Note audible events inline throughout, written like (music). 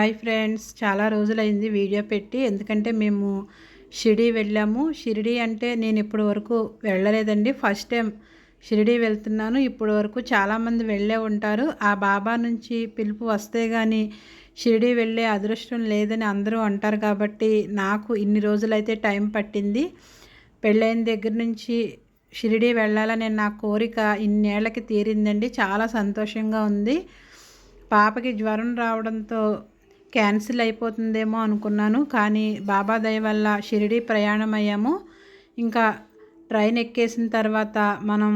Hi friends. చాలా రోజులైంది video పెట్టి. ఎందుకంటే మేము షిరిడి వెళ్ళాము. షిరిడి అంటే నేను ఇప్పటి వరకు వెళ్ళలేదండి. ఫస్ట్ టైం షిరిడి వెళ్తున్నాను. ఇప్పటి వరకు చాలామంది వెళ్ళే ఉంటారు. ఆ బాబా నుంచి పిలుపు వస్తే కానీ షిరిడి వెళ్ళే అదృష్టం లేదని అందరూ అంటారు కాబట్టి నాకు ఇన్ని రోజులైతే టైం పట్టింది. పెళ్ళైన దగ్గర నుంచి షిరిడి వెళ్ళాలని నా కోరిక ఇన్నేళ్ళకి తీరిందండి. చాలా సంతోషంగా ఉంది. పాపకి జ్వరం రావడంతో క్యాన్సిల్ అయిపోతుందేమో అనుకున్నాను. కానీ బాబా దయ వల్ల షిరిడి ప్రయాణం అయ్యాము ఇంకా ట్రైన్ ఎక్కేసిన తర్వాత మనం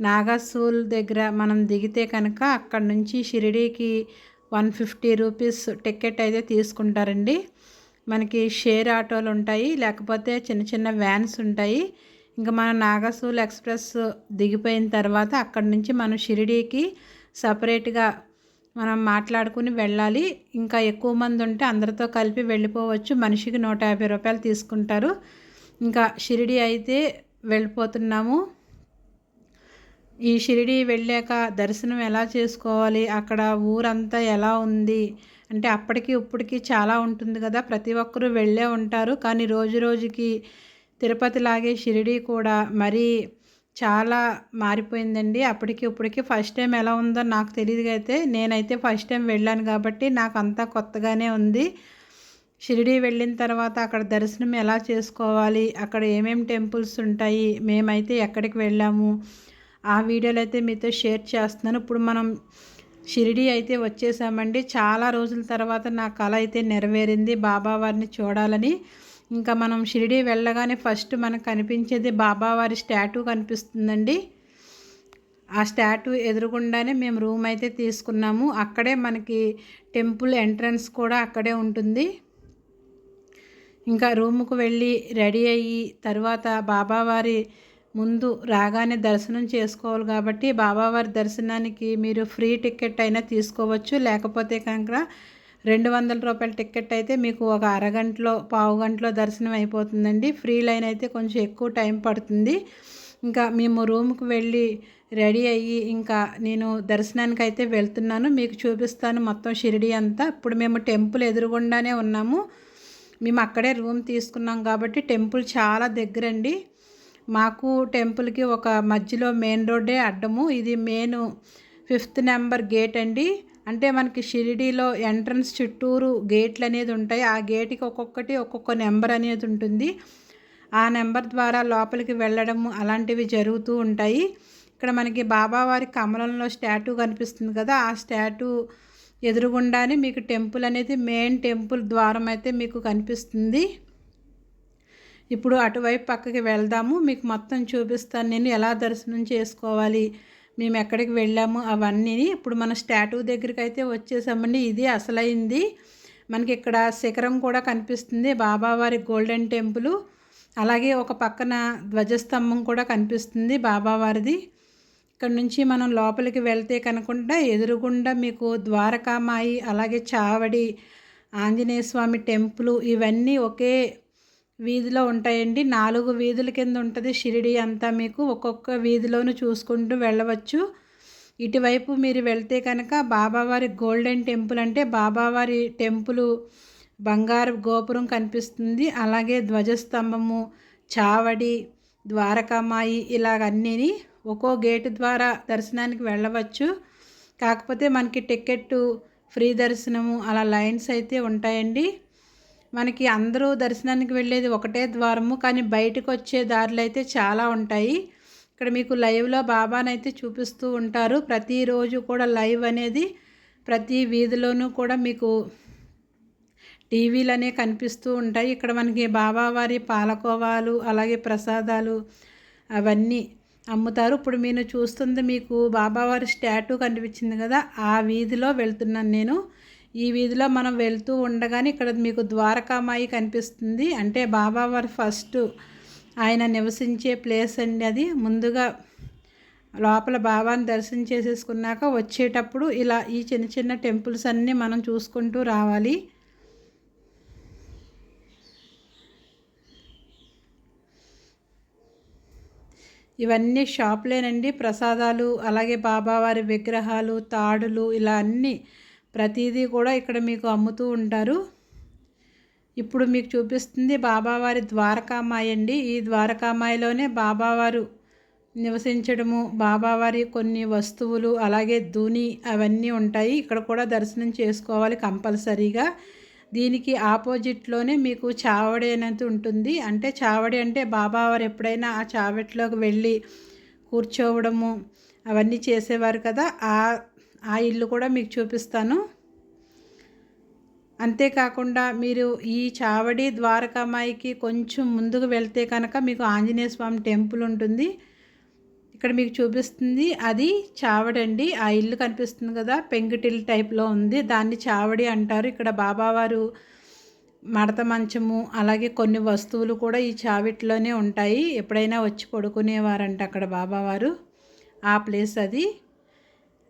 నాగాసూల్ దగ్గర మనం దిగితే కనుక అక్కడ నుంచి షిరిడీకి వన్ ఫిఫ్టీ రూపీస్ టికెట్ అయితే తీసుకుంటారండి. మనకి షేర్ ఆటోలు ఉంటాయి లేకపోతే చిన్న చిన్న వ్యాన్స్ ఉంటాయి. ఇంకా మన నాగసూల్ ఎక్స్ప్రెస్ దిగిపోయిన తర్వాత అక్కడ నుంచి మనం షిరిడీకి సపరేట్గా మనం మాట్లాడుకుని వెళ్ళాలి. ఇంకా ఎక్కువ మంది ఉంటే అందరితో కలిపి వెళ్ళిపోవచ్చు. మనిషికి నూట యాభై రూపాయలు తీసుకుంటారు. ఇంకా షిరిడి అయితే వెళ్ళిపోతున్నాము. ఈ షిరిడి వెళ్ళాక దర్శనం ఎలా చేసుకోవాలి? అక్కడ ఊరంతా ఎలా ఉంది? అంటే అప్పటికి ఇప్పటికి చాలా ఉంటుంది కదా. ప్రతి ఒక్కరూ వెళ్ళే ఉంటారు. కానీ రోజు రోజుకి తిరుపతి లాగే షిరిడి కూడా మరీ చాలా మారిపోయిందండి. అప్పటికి ఇప్పటికి ఫస్ట్ టైం ఎలా ఉందో నాకు తెలియదు అయితే నేనైతే ఫస్ట్ టైం వెళ్ళాను కాబట్టి నాకు అంతా కొత్తగానే ఉంది. షిరిడి వెళ్ళిన తర్వాత అక్కడ దర్శనం ఎలా చేసుకోవాలి అక్కడ ఏమేమి టెంపుల్స్ ఉంటాయి మేమైతే ఎక్కడికి వెళ్ళాము ఆ వీడియోలు అయితే మీతో షేర్ చేస్తున్నాను. ఇప్పుడు మనం షిరిడి అయితే వచ్చేసామండి. చాలా రోజుల తర్వాత నా కళ అయితే నెరవేరింది. బాబా వారిని చూడాలని ఇంకా మనం షిరిడి వెళ్ళగానే ఫస్ట్ మనకు కనిపించేది బాబావారి స్టాట్యూ కనిపిస్తుందండి. ఆ స్టాట్యూ ఎదురుగుండానే మేము రూమ్ అయితే తీసుకున్నాము. అక్కడే మనకి టెంపుల్ ఎంట్రన్స్ కూడా అక్కడే ఉంటుంది. ఇంకా రూముకు వెళ్ళి రెడీ అయ్యి తర్వాత బాబావారి ముందు రాగానే దర్శనం చేసుకోవాలి కాబట్టి బాబావారి దర్శనానికి మీరు ఫ్రీ టికెట్ అయినా తీసుకోవచ్చు. లేకపోతే కనుక రెండు వందల రూపాయల టికెట్ అయితే మీకు ఒక అరగంటలో పావు గంటలో దర్శనం అయిపోతుందండి. ఫ్రీ లైన్ అయితే కొంచెం ఎక్కువ టైం పడుతుంది. ఇంకా మేము రూమ్కి వెళ్ళి రెడీ అయ్యి ఇంకా నేను దర్శనానికి అయితే వెళ్తున్నాను. మీకు చూపిస్తాను మొత్తం షిరిడి అంతా. ఇప్పుడు మేము టెంపుల్ ఎదురుగుండానే ఉన్నాము. మేము అక్కడే రూమ్ తీసుకున్నాం కాబట్టి టెంపుల్ చాలా దగ్గరండి. మాకు టెంపుల్కి ఒక మధ్యలో మెయిన్ రోడ్డే అడ్డము. ఇది మెయిన్ ఫిఫ్త్ నెంబర్ గేట్ అండి. అంటే మనకి షిరిడీలో ఎంట్రన్స్ చుట్టూరు గేట్లు అనేది ఉంటాయి. ఆ గేట్కి ఒక్కొక్కటి ఒక్కొక్క నెంబర్ అనేది ఉంటుంది. ఆ నెంబర్ ద్వారా లోపలికి వెళ్ళడము అలాంటివి జరుగుతూ ఉంటాయి. ఇక్కడ మనకి బాబావారి కమలంలో స్టాట్యూ కనిపిస్తుంది కదా. ఆ స్టాట్యూ ఎదురుగుండానే మీకు టెంపుల్ అనేది మెయిన్ టెంపుల్ ద్వారం అయితే మీకు కనిపిస్తుంది. ఇప్పుడు అటువైపు పక్కకి వెళ్దాము. మీకు మొత్తం చూపిస్తాను నేను ఎలా దర్శనం చేసుకోవాలి. మేము ఎక్కడికి వెళ్ళాము అవన్నీ ఇప్పుడు మన స్టాట్యూ దగ్గరికి అయితే వచ్చేసామండి. ఇది అసలైంది. మనకి ఇక్కడ శిఖరం కూడా కనిపిస్తుంది. బాబావారి గోల్డెన్ టెంపుల్. అలాగే ఒక పక్కన ధ్వజస్తంభం కూడా కనిపిస్తుంది బాబావారిది. ఇక్కడ నుంచి మనం లోపలికి వెళ్తే కనుకుండా ఎదురుగుండా మీకు ద్వారకామాయి అలాగే చావడి ఆంజనేయ స్వామి టెంపుల్ ఇవన్నీ ఒకే వీధిలో ఉంటాయండి. నాలుగు వీధుల కింద ఉంటుంది షిరిడి అంతా మీకు. ఒక్కొక్క వీధిలోనూ చూసుకుంటూ వెళ్ళవచ్చు. ఇటువైపు మీరు వెళ్తే కనుక బాబావారి గోల్డెన్ టెంపుల్ అంటే బాబావారి టెంపుల్ బంగారు గోపురం కనిపిస్తుంది. అలాగే ధ్వజస్తంభము చావడి ద్వారకామాయి ఇలాగన్నీ ఒక్కో గేటు ద్వారా దర్శనానికి వెళ్ళవచ్చు. కాకపోతే మనకి టికెట్ ఫ్రీ దర్శనము అలా లైన్స్ అయితే ఉంటాయండి. మనకి అందరూ దర్శనానికి వెళ్ళేది ఒకటే ద్వారము కానీ బయటకు వచ్చే దారులు అయితే చాలా ఉంటాయి. ఇక్కడ మీకు లైవ్లో బాబానైతే చూపిస్తూ ఉంటారు. ప్రతిరోజు కూడా లైవ్ అనేది ప్రతి వీధిలోనూ కూడా మీకు టీవీలనే కనిపిస్తూ ఉంటాయి. ఇక్కడ మనకి బాబావారి పాలకోవాలు అలాగే ప్రసాదాలు అవన్నీ అమ్ముతారు. ఇప్పుడు మీరు చూస్తుంది మీకు బాబావారి స్టాట్యూ కనిపించింది కదా ఆ వీధిలో వెళ్తున్నాను నేను. ఈ వీధిలో మనం వెళ్తూ ఉండగానే ఇక్కడ మీకు ద్వారకామాయి కనిపిస్తుంది. అంటే బాబావారి ఫస్ట్ ఆయన నివసించే ప్లేస్ అండి అది. ముందుగా లోపల బాబాని దర్శనం చేసేసుకున్నాక వచ్చేటప్పుడు ఇలా ఈ చిన్న చిన్న టెంపుల్స్ అన్నీ మనం చూసుకుంటూ రావాలి. ఇవన్నీ షాప్లేనండి. ప్రసాదాలు అలాగే బాబావారి విగ్రహాలు తాడులు ఇలా అన్నీ ప్రతిదీ కూడా ఇక్కడ మీకు అమ్ముతూ ఉంటారు. ఇప్పుడు మీకు చూపిస్తుంది బాబావారి ద్వారకామాయి అండి. ఈ ద్వారకామాయిలోనే బాబావారు నివసించడము బాబావారి కొన్ని వస్తువులు అలాగే ధూని అవన్నీ ఉంటాయి. ఇక్కడ కూడా దర్శనం చేసుకోవాలి కంపల్సరీగా. దీనికి ఆపోజిట్లోనే మీకు చావడి అనేది ఉంటుంది. అంటే చావడి అంటే బాబావారు ఎప్పుడైనా ఆ చావట్లోకి వెళ్ళి కూర్చోవడము అవన్నీ చేసేవారు కదా. ఆ ఆ ఇల్లు కూడా మీకు చూపిస్తాను. అంతేకాకుండా మీరు ఈ చావడి ద్వారకామాయికి కొంచెం ముందుకు వెళ్తే కనుక మీకు ఆంజనేయ స్వామి టెంపుల్ ఉంటుంది. ఇక్కడ మీకు చూపిస్తుంది అది చావడండి ఆ ఇల్లు కనిపిస్తుంది కదా పెంకుటిల్ టైప్లో ఉంది. దాన్ని చావడి అంటారు. ఇక్కడ బాబావారు మడత మంచము అలాగే కొన్ని వస్తువులు కూడా ఈ చావిట్లోనే ఉంటాయి. ఎప్పుడైనా వచ్చి పడుకునేవారంట అక్కడ బాబావారు. ఆ ప్లేస్ అది.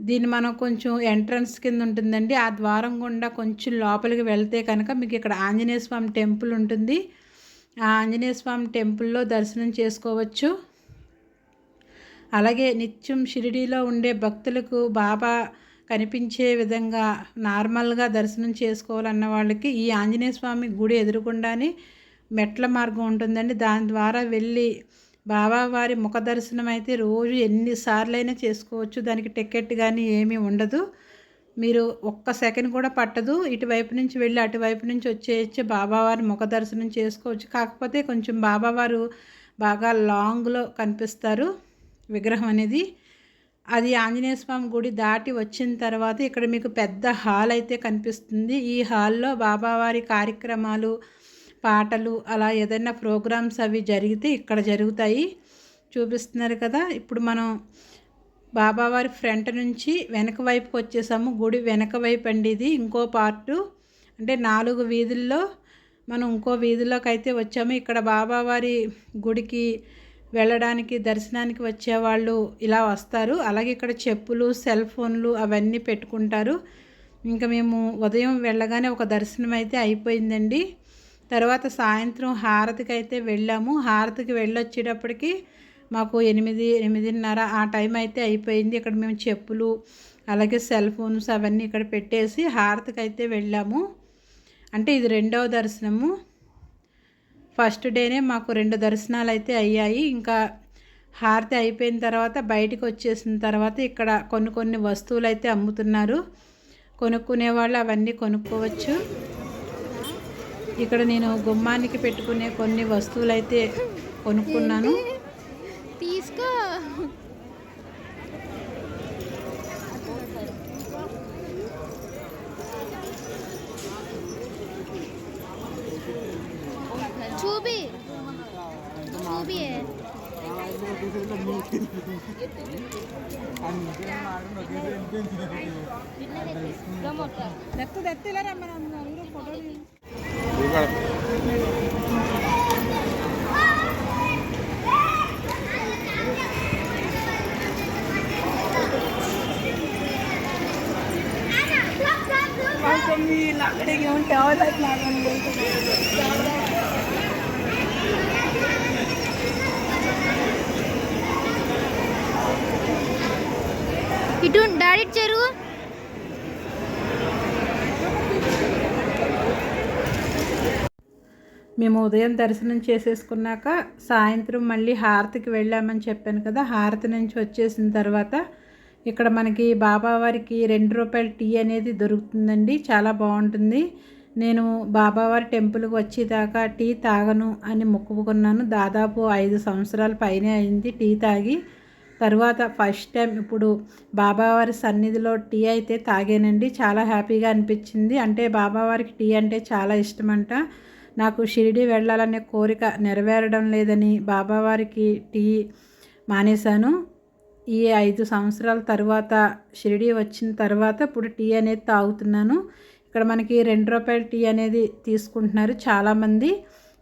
దీన్ని మనం కొంచెం ఎంట్రన్స్ కింద ఉంటుందండి. ఆ ద్వారం గుండా కొంచెం లోపలికి వెళ్తే కనుక మీకు ఇక్కడ ఆంజనేయ స్వామి టెంపుల్ ఉంటుంది. ఆ ఆంజనేయ స్వామి టెంపుల్లో దర్శనం చేసుకోవచ్చు. అలాగే నిత్యం షిరిడీలో ఉండే భక్తులకు బాబా కనిపించే విధంగా నార్మల్గా దర్శనం చేసుకోవాలన్న వాళ్ళకి ఈ ఆంజనేయ స్వామి గుడి ఎదురుకుండానే మెట్ల మార్గం ఉంటుందండి. దాని ద్వారా వెళ్ళి బాబావారి ముఖ దర్శనం అయితే రోజు ఎన్నిసార్లైనా చేసుకోవచ్చు. దానికి టికెట్ కానీ ఏమీ ఉండదు. మీరు ఒక్క సెకండ్ కూడా పట్టదు. ఇటువైపు నుంచి వెళ్ళి అటువైపు నుంచి వచ్చేయచ్చు. బాబావారి ముఖ దర్శనం చేసుకోవచ్చు. కాకపోతే కొంచెం బాబావారు బాగా లాంగ్లో కనిపిస్తారు విగ్రహం అనేది. అది ఆంజనేయ స్వామి గుడి దాటి వచ్చిన తర్వాత ఇక్కడ మీకు పెద్ద హాల్ అయితే కనిపిస్తుంది. ఈ హాల్లో బాబావారి కార్యక్రమాలు పాటలు అలా ఏదైనా ప్రోగ్రామ్స్ అవి జరిగితే ఇక్కడ జరుగుతాయి. చూపిస్తున్నారు కదా ఇప్పుడు మనం బాబావారి ఫ్రంట్ నుంచి వెనక వైపుకి వచ్చేసాము. గుడి వెనక వైపు అండి ఇది ఇంకో పార్టు. అంటే నాలుగు వీధుల్లో మనం ఇంకో వీధిలోకి అయితే వచ్చాము. ఇక్కడ బాబావారి గుడికి వెళ్ళడానికి దర్శనానికి వచ్చేవాళ్ళు ఇలా వస్తారు. అలాగే ఇక్కడ చెప్పులు సెల్ ఫోన్లు అవన్నీ పెట్టుకుంటారు. ఇంకా మేము ఉదయం వెళ్ళగానే ఒక దర్శనం అయితే అయిపోయిందండి. తర్వాత సాయంత్రం హారతికి అయితే వెళ్ళాము. హారతికి వెళ్ళొచ్చేటప్పటికి మాకు ఎనిమిది ఎనిమిదిన్నర ఆ టైం అయితే అయిపోయింది. ఇక్కడ మేము చెప్పులు అలాగే సెల్ ఫోన్స్ అవన్నీ ఇక్కడ పెట్టేసి హారతికి అయితే వెళ్ళాము. అంటే ఇది రెండవ దర్శనము. ఫస్ట్ డేనే మాకు రెండు దర్శనాలు అయితే అయ్యాయి. ఇంకా హారతి అయిపోయిన తర్వాత బయటికి వచ్చేసిన తర్వాత ఇక్కడ కొన్ని కొన్ని వస్తువులు అయితే అమ్ముతున్నారు. కొనుక్కునే వాళ్ళు అవన్నీ కొనుక్కోవచ్చు. ఇక్కడ నేను గుమ్మానికి పెట్టుకునే కొన్ని వస్తువులు అయితే కొనుక్కున్నాను. తీసుకో. చూపి చూపి (laughs) मी लाकडे घेऊन ठेवायलाच लागून इथून डायरेक्ट चेरू? మేము ఉదయం దర్శనం చేసేసుకున్నాక సాయంత్రం మళ్ళీ హారతికి వెళ్ళామని చెప్పాను కదా హారతి నుంచి వచ్చేసిన తర్వాత ఇక్కడ మనకి బాబావారికి రెండు రూపాయల టీ అనేది దొరుకుతుందండి చాలా బాగుంటుంది. నేను బాబావారి టెంపుల్కి వచ్చేదాకా టీ తాగను అని మొక్కుకున్నాను. దాదాపు ఐదు సంవత్సరాల పైనే అయింది టీ తాగి. తర్వాత ఫస్ట్ టైం ఇప్పుడు బాబావారి సన్నిధిలో టీ అయితే తాగానండి చాలా హ్యాపీగా అనిపించింది. అంటే బాబావారికి టీ అంటే చాలా ఇష్టమంట. నాకు షిరిడి వెళ్ళాలనే కోరిక నెరవేరడం లేదని బాబావారికి టీ మానేశాను. ఈ ఐదు సంవత్సరాల తర్వాత షిరిడి వచ్చిన తర్వాత ఇప్పుడు టీ అనేది తాగుతున్నాను. ఇక్కడ మనకి రెండు రూపాయల టీ అనేది తీసుకుంటున్నారు చాలామంది.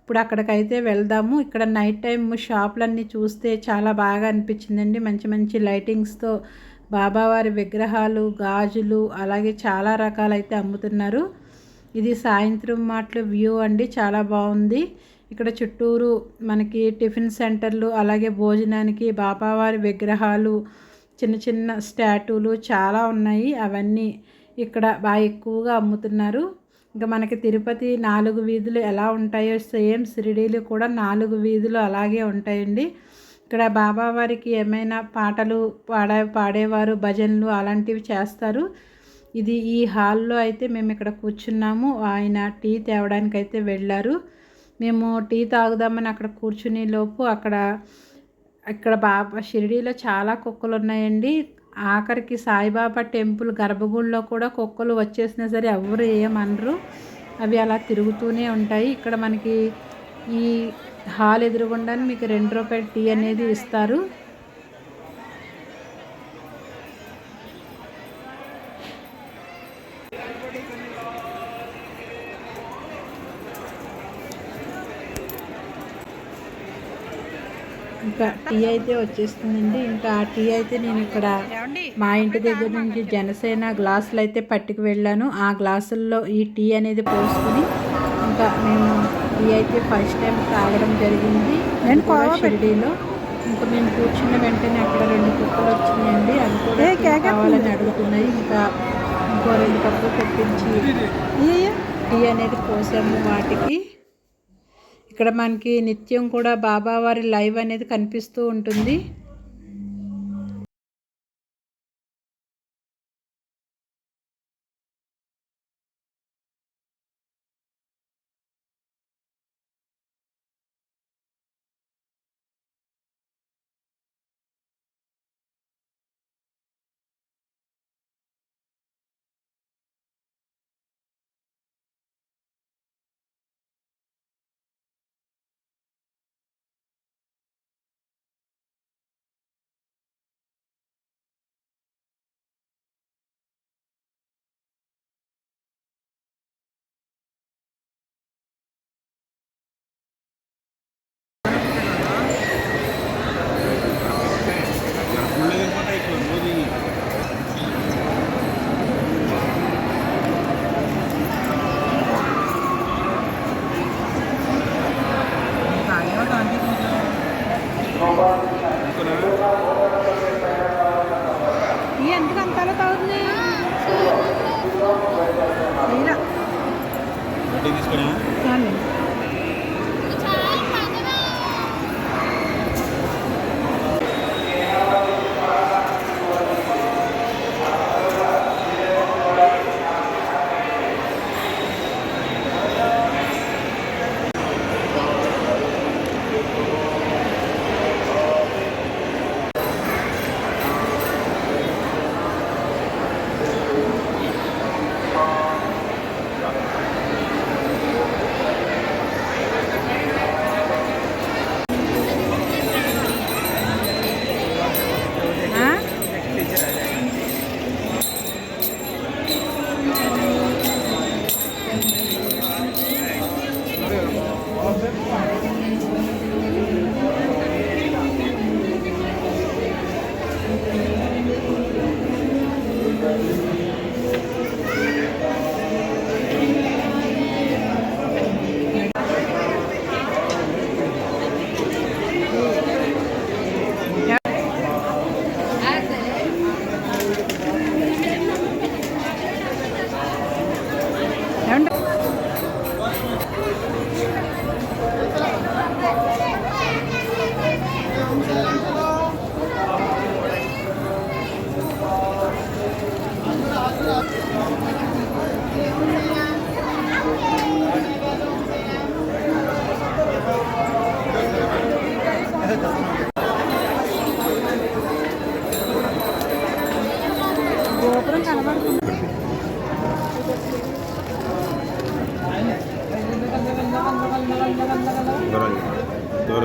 ఇప్పుడు అక్కడికైతే వెళ్దాము. ఇక్కడ నైట్ టైం షాపులన్నీ చూస్తే చాలా బాగా అనిపించిందండి. మంచి మంచి లైటింగ్స్తో బాబావారి విగ్రహాలు గాజులు అలాగే చాలా రకాలైతే అమ్ముతున్నారు. ఇది సాయంత్రం మాటలు వ్యూ అండి చాలా బాగుంది. ఇక్కడ చుట్టూరు మనకి టిఫిన్ సెంటర్లు అలాగే భోజనానికి బాబావారి విగ్రహాలు చిన్న చిన్న స్టాట్యూలు చాలా ఉన్నాయి. అవన్నీ ఇక్కడ బాగా ఎక్కువగా అమ్ముతున్నారు. ఇంకా మనకి తిరుపతి నాలుగు వీధులు ఎలా ఉంటాయో సేమ్ షిరిడీలు కూడా నాలుగు వీధులు అలాగే ఉంటాయండి. ఇక్కడ బాబావారికి ఏమైనా పాటలు పాడే పాడేవారు భజనలు అలాంటివి చేస్తారు. ఇది ఈ హాల్లో అయితే మేము ఇక్కడ కూర్చున్నాము. ఆయన టీ తేవడానికి అయితే వెళ్ళారు. మేము టీ తాగుదామని అక్కడ కూర్చునే లోపు అక్కడ ఇక్కడ బాబా షిరిడీలో చాలా కుక్కలు ఉన్నాయండి ఆఖరికి సాయిబాబా టెంపుల్ గర్భగుడిలో కూడా కుక్కలు వచ్చేసినా సరే ఎవరు ఏమనరు. అవి అలా తిరుగుతూనే ఉంటాయి. ఇక్కడ మనకి ఈ హాల్ ఎదురుగుండా మీకు రెండు రూపాయల టీ అనేది ఇస్తారు. ఇంకా టీ అయితే వచ్చేస్తుందండి. ఇంకా ఆ టీ అయితే నేను ఇక్కడ మా ఇంటి దగ్గర నుంచి జనసేన గ్లాసులు అయితే పట్టుకు వెళ్ళాను. ఆ గ్లాసుల్లో ఈ టీ అనేది పోసుకుని ఇంకా మేము టీ అయితే ఫస్ట్ టైం తాగడం జరిగింది. కూడా షిరిడీలో. ఇంకా మేము కూర్చున్న వెంటనే అక్కడ రెండు కుక్కలు వచ్చినాయండి. అవి కూడా కావాలని అడుగుతున్నాయి. ఇంకా ఇంకో రెండు కప్పులు తెప్పించి టీ అనేది పోసాము వాటికి. ఇక్కడ మనకి నిత్యం కూడా బాబావారి లైవ్ అనేది కనిపిస్తూ ఉంటుంది.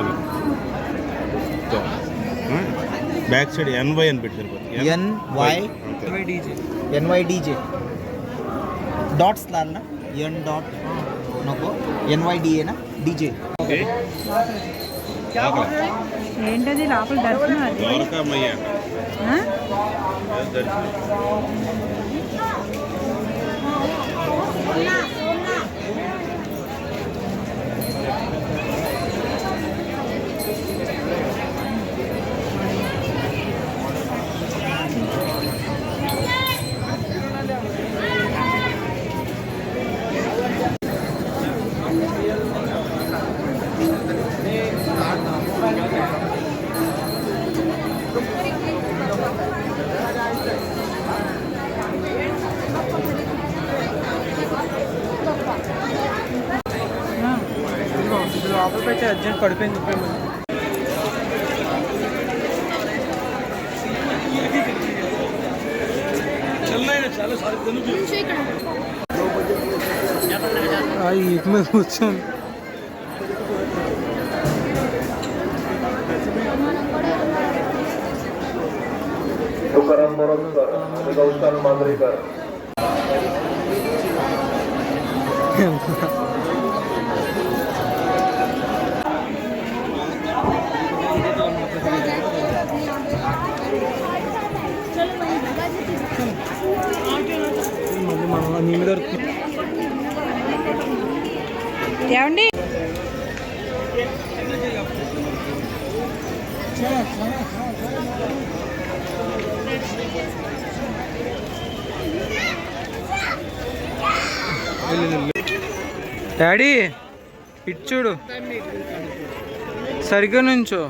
దూరంగా బ్యాక్ సైడ్ ఎన్వై అని పెట్టి సరిపోతుంది ఎన్ వై అంతే. ఎన్వైడిజే డాట్స్ లాన్న ఎన్ డాట్ నొక్కు ఎన్వైడిఏనా డీజే ఓకే లోపల. ఏంటది లోపల దర్శనం అది ద్వారకామయ్య ఆ? దర్శనం Ay ekmek uçan. Tukaran Boronskar, Gavstan Madrikar. (laughs) మేమే దొరుకుతుంది డాడీ ఇటు సరిగ్గా నుంచో.